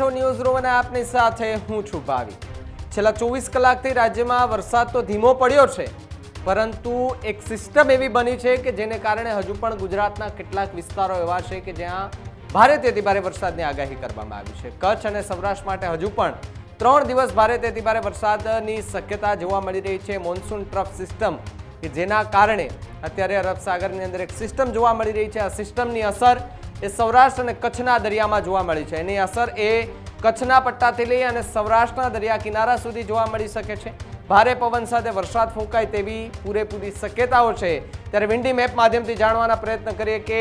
છો news room અને આપની સાથે હું છું ભાવી છેલ્લા ચોવીસ કલાકથી રાજ્યમાં વરસાદ તો ધીમો પડ્યો છે, પરંતુ એક સિસ્ટમ એવી બની છે કે જેને કારણે હજુ પણ ગુજરાતના કેટલાક વિસ્તારો એવા છે કે જ્યાં ભારે તેથી ભારે વરસાદની આગાહી કરવામાં આવી છે. કચ્છ અને સૌરાષ્ટ્ર માટે હજુ પણ ત્રણ દિવસ ભારે તેથી ભારે વરસાદની શક્યતા જોવા મળી રહી છે. મોન્સૂન ટ્રફ સિસ્ટમ કે જેના કારણે અત્યારે અરબ સાગરની અંદર એક સિસ્ટમ જોવા મળી રહી છે. આ સિસ્ટમની અસર એ સૌરાષ્ટ્ર અને કચ્છના દરિયામાં જોવા મળી છે. એની અસર એ કચ્છના પટ્ટાથી લઈ અને સૌરાષ્ટ્રના દરિયા કિનારા સુધી જોવા મળી શકે છે. ભારે પવન સાથે વરસાદ ફૂંકાય તેવી પૂરેપૂરી શક્યતાઓ છે. ત્યારે વિન્ડી મેપ માધ્યમથી જાણવાના પ્રયત્ન કરીએ કે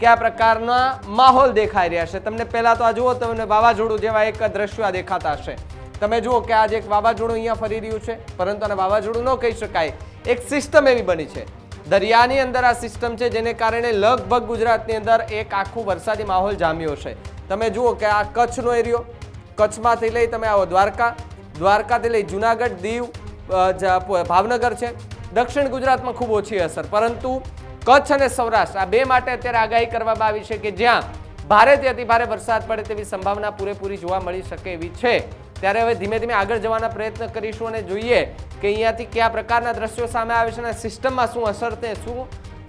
કયા પ્રકારના માહોલ દેખાઈ રહ્યા છે. તમને પહેલાં તો આ જુઓ, તમને વાવાઝોડું જેવા એક દ્રશ્યો આ દેખાતા હશે. તમે જુઓ કે આજે એક વાવાઝોડું અહીંયા ફરી રહ્યું છે, પરંતુ આને વાવાઝોડું ન કહી શકાય. એક સિસ્ટમ એવી બની છે. દરિયાની અંદર આ સિસ્ટમ છે, જેને કારણે લગભગ ગુજરાતની અંદર એક આખું વરસાદી માહોલ જામ્યો છે. તમે જુઓ કે આ કચ્છનો એરિયો, કચ્છમાંથી લઈ તમે આવો દ્વારકા, દ્વારકાથી લઈ જુનાગઢ, દીવ ભાવનગર છે. દક્ષિણ ગુજરાતમાં ખૂબ ઓછી અસર. પરંતુ કચ્છ અને સૌરાષ્ટ્ર આ બે માટે અત્યારે આગાહી કરવામાં આવી છે કે જ્યાં ભારેથી અતિભારે વરસાદ પડે તેવી સંભાવના પૂરેપૂરી જોવા મળી શકે એવી છે. ત્યારે હવે ધીમે ધીમે આગળ જવાના પ્રયત્ન કરીશું અને જોઈએ કે અહીંયાથી કયા પ્રકારના દ્રશ્યો સામે આવે છે અને સિસ્ટમમાં શું અસર તે શું.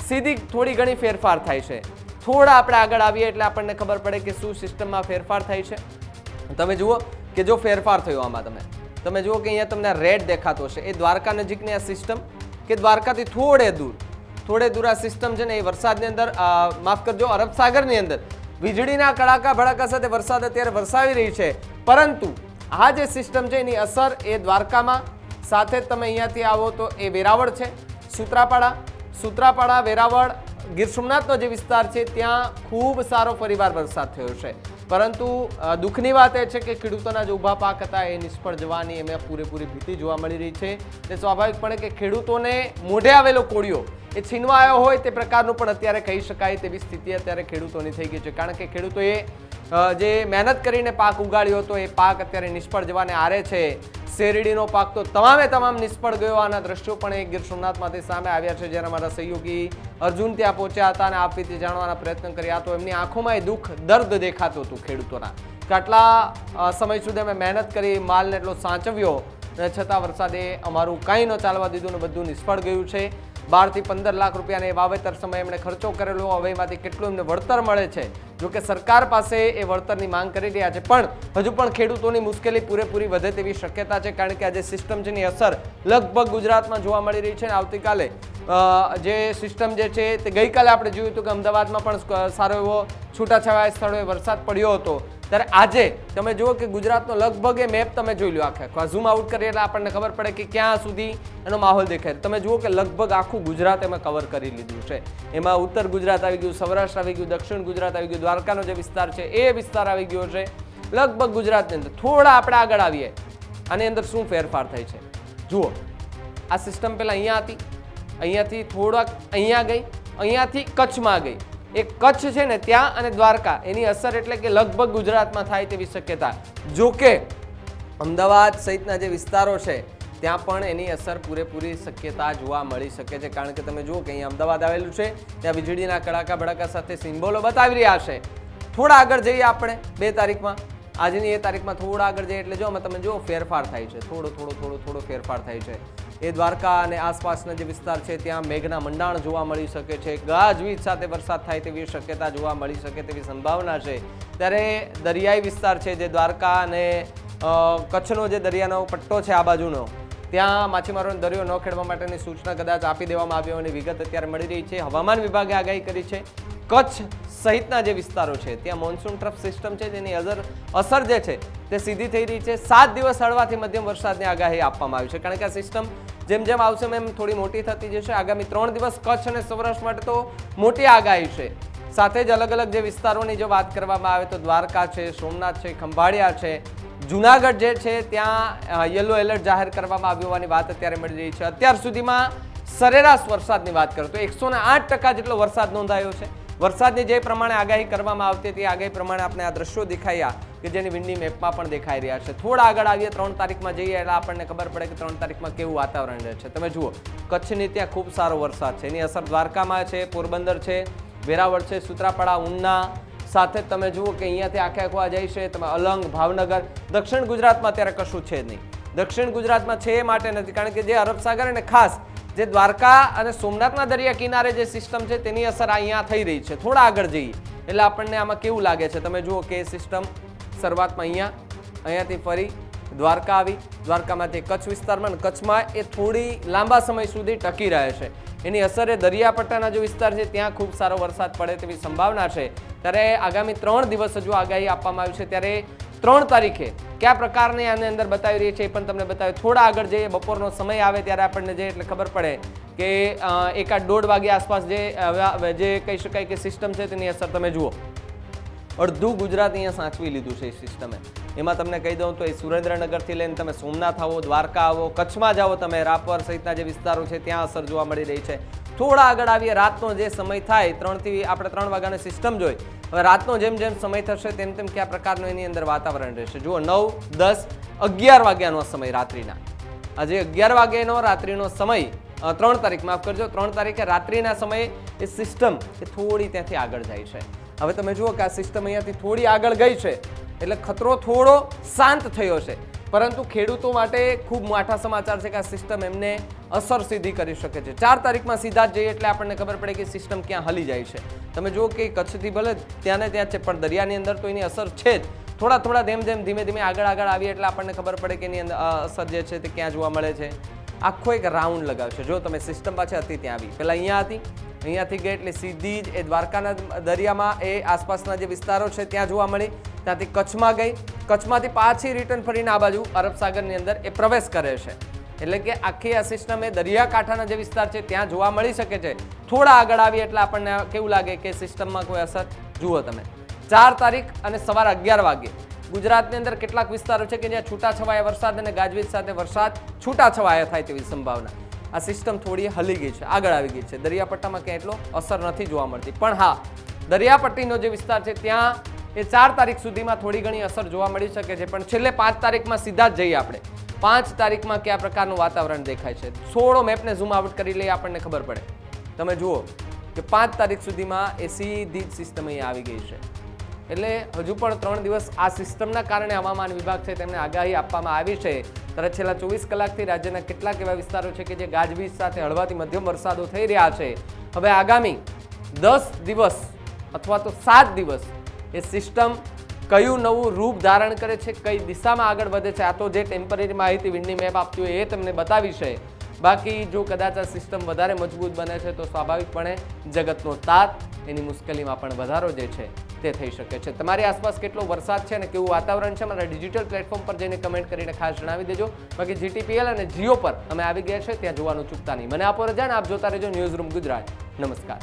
સીધી થોડી ઘણી ફેરફાર થાય છે. થોડા આપણે આગળ આવીએ એટલે આપણને ખબર પડે કે શું સિસ્ટમમાં ફેરફાર થાય છે. તમે જુઓ કે જો ફેરફાર થયો આમાં તમે. તમે જુઓ કે અહીંયા તમને રેડ દેખાતો છે એ દ્વારકા નજીકની આ સિસ્ટમ કે દ્વારકાથી થોડે દૂર થોડે દૂર આ સિસ્ટમ છે ને એ વરસાદની અંદર માફ કરજો, અરબ સાગરની અંદર. વીજળીના કડાકા ભડાકા સાથે વરસાદ અત્યારે વરસાવી રહી છે. પરંતુ આ જે સિસ્ટમ છે એની અસર એ દ્વારકામાં, સાથે તમે અહીંયાથી આવો તો એ વેરાવળ છે. સુત્રાપાડા સુત્રાપાડા, વેરાવળ, ગીર સોમનાથનો જે વિસ્તાર છે, ત્યાં ખૂબ સારો ફરીવાર વરસાદ થયો છે. પરંતુ દુઃખની વાત એ છે કે ખેડૂતોના જે ઊભા પાક હતા એ નિષ્ફળ જવાની એમાં પૂરેપૂરી ભીતિ જોવા મળી રહી છે. તે સ્વાભાવિકપણે કે ખેડૂતોને મોઢે આવેલો કોળિયો એ છીનવા આવ્યો હોય તે પ્રકારનું પણ અત્યારે કહી શકાય તેવી સ્થિતિ અત્યારે ખેડૂતોની થઈ ગઈ છે. કારણ કે ખેડૂતોએ જે મહેનત કરીને પાક ઉગાડ્યો હતો, એ પાક અત્યારે નિષ્ફળ જવાને આરે છે. શેરડીનો પાક તો તમામે તમામ નિષ્ફળ ગયો આના દ્રશ્યો પણ એ ગીર સોમનાથમાંથી સામે આવ્યા છે જ્યારે મારા સહયોગી અર્જુન ત્યાં પહોંચ્યા હતા અને આપ રીતે જાણવાના પ્રયત્ન કર્યા. તો એમની આંખોમાં એ દુઃખ, દર્દ દેખાતું હતું ખેડૂતોના. કેટલા સમય સુધી અમે મહેનત કરી, માલને એટલો સાચવ્યો છતાં વરસાદે અમારું કાંઈ ન ચાલવા દીધું ને બધું નિષ્ફળ ગયું છે. બારથી પંદર લાખ રૂપિયાને વાવેતર સમયે એમણે ખર્ચો કરેલો. હવે એમાંથી કેટલું એમને વળતર મળે છે? જો કે સરકાર પાસે એ વળતરની માંગ કરી રહ્યા છે. પણ હજુ પણ ખેડૂતોની મુશ્કેલી પૂરેપૂરી વધે તેવી શક્યતા છે, કારણ કે આ જે સિસ્ટમ છે અસર લગભગ ગુજરાતમાં જોવા મળી રહી છે અને આવતીકાલે જે સિસ્ટમ જે છે તે ગઈકાલે આપણે જોયું હતું કે અમદાવાદમાં પણ સારો એવો છૂટાછવાયા સ્થળોએ વરસાદ પડ્યો હતો. ત્યારે આજે તમે જુઓ કે ગુજરાતનો લગભગ એ મેપ તમે જોઈ લો આખે આખો. ઝૂમ આઉટ કરીએ એટલે આપણને ખબર પડે કે ક્યાં સુધી એનો માહોલ દેખાય. તમે જુઓ કે લગભગ આખું ગુજરાત એમાં કવર કરી લીધું છે. એમાં ઉત્તર ગુજરાત આવી ગયું, સૌરાષ્ટ્ર આવી ગયું, દક્ષિણ ગુજરાત આવી ગયું, દ્વારકાનો જે વિસ્તાર છે એ વિસ્તાર આવી ગયો છે. લગભગ ગુજરાતની અંદર થોડા આપણે આગળ આવીએ, આની અંદર શું ફેરફાર થાય છે? જુઓ, આ સિસ્ટમ પહેલાં અહીંયા હતી. અહીંયાથી થોડાક અહીંયા ગઈ, અહીંયાથી કચ્છમાં ગઈ. એ કચ્છ છે ને ત્યાં અને દ્વારકા, એની અસર એટલે કે લગભગ ગુજરાતમાં થાય તેવી શક્યતા. જો કે, અમદાવાદ સહિતના જે વિસ્તારો છે, ત્યાં પણ એની અસર પૂરેપૂરી શક્યતા જોવા મળી શકે છે. કારણ કે તમે જુઓ કે અહીંયા અમદાવાદ આવેલું છે, ત્યાં વીજળીના કડાકા ભડાકા સાથે સિમ્બોલો બતાવી રહ્યા છે. થોડા આગળ જઈએ આપણે, બે તારીખમાં. આજની એ તારીખમાં થોડા આગળ જઈએ એટલે જો તમે જુઓ, ફેરફાર થાય છે. થોડો થોડો થોડો થોડો ફેરફાર થાય છે. એ દ્વારકા અને આસપાસના જે વિસ્તાર છે, ત્યાં મેઘના મંડાણ જોવા મળી શકે છે. ગાજવીજ સાથે વરસાદ થાય તેવી શક્યતા જોવા મળી શકે તેવી સંભાવના છે. ત્યારે દરિયાઈ વિસ્તાર છે જે દ્વારકા અને કચ્છનો જે દરિયાનો પટ્ટો છે આ બાજુનો, ત્યાં માછીમારોને દરિયો ન ખેડવા માટેની સૂચના કદાચ આપી દેવામાં આવી હોવાની વિગત અત્યારે મળી રહી છે. હવામાન વિભાગે આગાહી કરી છે. કચ્છ સહિતના જે વિસ્તારો છે, ત્યાં મોન્સૂન ટ્રફ સિસ્ટમ છે, જેની અસર અસર જે છે, તે સીધી થઈ રહી છે. સાત દિવસ હળવાથી મધ્યમ વરસાદની આગાહી આપવામાં આવી છે. કારણ કે આ સિસ્ટમ જેમ જેમ આવશે એમ થોડી મોટી થતી જશે. આગામી ત્રણ દિવસ કચ્છ અને સૌરાષ્ટ્ર માટે તો મોટી આગાહી છે. સાથે જ અલગ અલગ જે વિસ્તારોની જો વાત કરવામાં આવે તો દ્વારકા છે, સોમનાથ છે, ખંભાળિયા છે, જુનાગઢ જે છે, ત્યાં યલો એલર્ટ જાહેર કરવામાં આવ્યું હોવાની વાત અત્યારે મળી રહી છે. અત્યાર સુધીમાં સરેરાશ વરસાદની વાત કરું તો એકસો જેટલો વરસાદ નોંધાયો છે. વરસાદની જે પ્રમાણે આગાહી કરવામાં આવતી હતી, આગાહી પ્રમાણે આપણે આ દ્રશ્યો દેખાયા કે જેની વિન્ડી મેપમાં પણ દેખાઈ રહ્યા છે. થોડા આગળ આવીએ, ત્રણ તારીખમાં જઈએ એટલે આપણને ખબર પડે કે ત્રણ તારીખમાં કેવું વાતાવરણ રહે છે. તમે જુઓ, કચ્છની ત્યાં ખૂબ સારો વરસાદ છે. એની અસર દ્વારકામાં છે, પોરબંદર છે, વેરાવળ છે, સુત્રાપાડા, ઉના. સાથે તમે જુઓ કે અહીંયાથી આખે આખું જાય છે, તમે અલંગ, ભાવનગર. દક્ષિણ ગુજરાતમાં અત્યારે કશું છે નહીં. દક્ષિણ ગુજરાતમાં છે એ માટે નથી, કારણ કે જે અરબ સાગર અને ખાસ જે દ્વારકા અને સોમનાથના દરિયા કિનારે જે સિસ્ટમ છે, તેની અસર અહીંયા થઈ રહી છે. થોડા આગળ જઈએ. એટલે આપણને આમાં કેવું લાગે છે? તમે જુઓ કે સિસ્ટમ શરૂઆતમાં અહીંયા, અહીંયાથી ફરી દ્વારકા આવી. દ્વારકામાંથી કચ્છ વિસ્તારમાં કચ્છમાં એ થોડી લાંબા સમય સુધી ટકી રહે છે. એની અસર એ દરિયાપટ્ટાના જે વિસ્તાર છે, ત્યાં ખૂબ સારો વરસાદ પડે તેવી સંભાવના છે. ત્યારે આગામી ત્રણ દિવસ હજુ આગાહી આપવામાં આવી છે, ત્યારે ત્રણ તારીખે કયા પ્રકારની આની અંદર બતાવી રહી છે એ પણ તમને બતાવ્યું થોડા આગળ જઈએ, બપોરનો સમય આવે ત્યારે આપણને જે એટલે ખબર પડે કે એકાદ દોઢ વાગ્યા આસપાસ જે કહી શકાય કે સિસ્ટમ છે તેની અસર તમે જુઓ. અડધું ગુજરાત અહીંયા સાચવી લીધું છે એ સિસ્ટમે એમાં તમને કહી દઉં તો એ સુરેન્દ્રનગરથી લઈને તમે સોમનાથ આવો, દ્વારકા આવો, કચ્છમાં જાઓ તમે, રાપર સહિતના જે વિસ્તારો છે ત્યાં અસર જોવા મળી રહી છે. થોડા આગળ આવીએ, રાતનો જે સમય થાય, ત્રણથી, આપણે ત્રણ વાગ્યાની સિસ્ટમ જોઈ. હવે રાતનો જેમ જેમ સમય થશે તેમ તેમ કયા પ્રકારનો એની અંદર વાતાવરણ રહેશે? જુઓ, નવ, દસ, અગિયાર વાગ્યાનો સમય રાત્રિના. આજે અગિયાર વાગ્યાનો રાત્રિનો સમય ત્રણ તારીખ માફ કરજો, ત્રણ તારીખે રાત્રિના સમયે એ સિસ્ટમ એ થોડી ત્યાંથી આગળ જાય છે. હવે તમે જુઓ કે આ સિસ્ટમ અહીંયાથી થોડી આગળ ગઈ છે, એટલે ખતરો થોડો શાંત થયો છે. પરંતુ ખેડૂતો માટે ખૂબ માઠા સમાચાર છે કે આ સિસ્ટમ એમને અસર સીધી કરી શકે છે. ચાર તારીખમાં સીધા જઈએ એટલે આપણને ખબર પડે કે સિસ્ટમ ક્યાં હલી જાય છે. તમે જુઓ કે કચ્છથી ભલે ત્યાં ને ત્યાં છે, પણ દરિયાની અંદર તો એની અસર છે જ. થોડા થોડા ધેમ ધેમ ધીમે ધીમે આગળ આગળ આવીએ એટલે આપણને ખબર પડે કે એની અંદર અસર જે છે તે ક્યાં જોવા મળે છે. આખો એક રાઉન્ડ લગાવશે. જો તમે સિસ્ટમ પાછી હતી ત્યાં આવી. પહેલાં અહીંયા હતી, અહીંયાથી ગઈ એટલે સીધી જ એ દ્વારકાના દરિયામાં એ આસપાસના જે વિસ્તારો છે ત્યાં જોવા મળી. ત્યાંથી કચ્છમાં ગઈ. કચ્છમાંથી પાછી રિટર્ન ફરીને આ બાજુ અરબ સાગરની અંદર એ પ્રવેશ કરે છે. એટલે કે આખી આ સિસ્ટમ એ દરિયાકાંઠાના જે વિસ્તાર છે ત્યાં જોવા મળી શકે છે. થોડા આગળ આવી એટલે આપણને કેવું લાગે કે સિસ્ટમમાં કોઈ અસર? જુઓ તમે. ચાર તારીખ અને સવાર અગિયાર વાગે ગુજરાતની અંદર કેટલાક વિસ્તારો છે કે જ્યાં છૂટાછવાયા વરસાદ અને ગાજવીજ સાથે વરસાદ છૂટાછવાયા થાય તેવી સંભાવના. આ સિસ્ટમ થોડી હલી ગઈ છે. આગળ આવી ગઈ છે. દરિયાપટ્ટામાં ક્યાંય એટલો અસર નથી જોવા મળતી. પણ હા, દરિયાપટ્ટીનો જે વિસ્તાર છે ત્યાં એ ચાર તારીખ સુધીમાં થોડી ઘણી અસર જોવા મળી શકે છે, પણ છેલ્લે પાંચ તારીખમાં સીધા જ જઈએ આપણે. પાંચ તારીખમાં કયા પ્રકારનું વાતાવરણ દેખાય છે? થોડો મેપને ઝૂમ આઉટ કરી લઈએ, આપણને ખબર પડે. તમે જુઓ કે પાંચ તારીખ સુધીમાં એ સીધી જ સિસ્ટમ અહીં આવી ગઈ છે. એટલે હજુ પણ ત્રણ દિવસ આ સિસ્ટમના કારણે હવામાન વિભાગ છે તેમને આગાહી આપવામાં આવી છે. ત્યારે છેલ્લા ચોવીસ કલાકથી રાજ્યના કેટલાક એવા વિસ્તારો છે કે જે ગાજવીજ સાથે હળવાથી મધ્યમ વરસાદો થઈ રહ્યા છે. હવે આગામી દસ દિવસ અથવા તો સાત દિવસ એ સિસ્ટમ કયું નવું રૂપ ધારણ કરે છે, કઈ દિશામાં આગળ વધે છે, આ તો જે ટેમ્પરરી માહિતી વિન્ડની મેપ આપતી હોય એ તમને બતાવી છે. બાકી જો કદાચ આ સિસ્ટમ વધારે મજબૂત બને છે, તો સ્વાભાવિકપણે જગતનો તાત એની મુશ્કેલીમાં પણ વધારો જે છે તે થઈ શકે છે. તમારી આસપાસ કેટલો વરસાદ છે અને કેવું વાતાવરણ છે મારા ડિજિટલ પ્લેટફોર્મ પર જઈને કમેન્ટ કરીને ખાસ જણાવી દેજો. બાકી જીટીપીએલ અને જીઓ પર અમે આવી ગયા છે, ત્યાં જોવાનું ચૂકતા નહીં. મને આપો રજા ને આપ જોતા રહેજો ન્યૂઝ રૂમ ગુજરાત. નમસ્કાર.